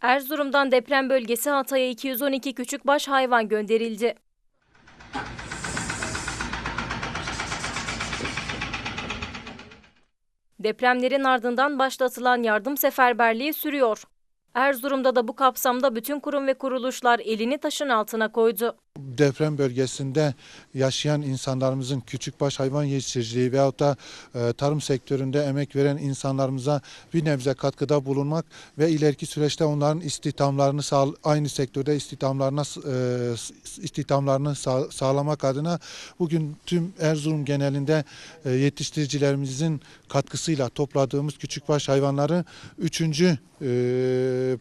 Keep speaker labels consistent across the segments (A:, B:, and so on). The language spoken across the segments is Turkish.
A: Erzurum'dan deprem bölgesi Hatay'a 212 küçükbaş hayvan gönderildi. Depremlerin ardından başlatılan yardım seferberliği sürüyor. Erzurum'da da bu kapsamda bütün kurum ve kuruluşlar elini taşın altına koydu.
B: Deprem bölgesinde yaşayan insanlarımızın küçükbaş hayvan yetiştiriciliği veyahut da e, tarım sektöründe emek veren insanlarımıza bir nebze katkıda bulunmak ve ileriki süreçte onların istihdamlarını sağ- aynı sektörde istihdamlarına e, istihdamlarını sağ- sağlamak adına bugün tüm Erzurum genelinde e, yetiştiricilerimizin katkısıyla topladığımız küçükbaş hayvanları 3.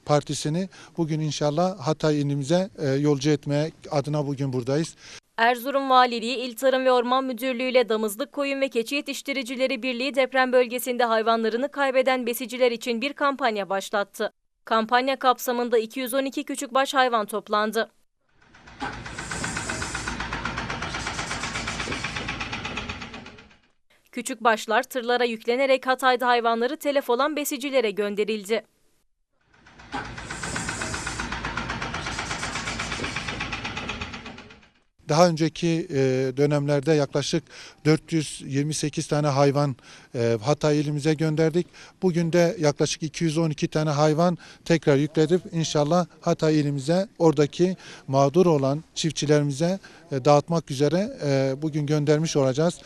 B: partisini bugün inşallah Hatay ilimize e, yolcu etmeye adına bugün buradayız.
A: Erzurum Valiliği, İl Tarım ve Orman Müdürlüğü ile Damızlık Koyun ve Keçi Yetiştiricileri Birliği deprem bölgesinde hayvanlarını kaybeden besiciler için bir kampanya başlattı. Kampanya kapsamında 212 küçükbaş hayvan toplandı. Küçükbaşlar tırlara yüklenerek Hatay'da hayvanları telef olan besicilere gönderildi.
B: Daha önceki e, dönemlerde yaklaşık 428 tane hayvan e, Hatay ilimize gönderdik. Bugün de yaklaşık 212 tane hayvan tekrar yükledik. İnşallah Hatay ilimize oradaki mağdur olan çiftçilerimize e, dağıtmak üzere bugün göndermiş olacağız.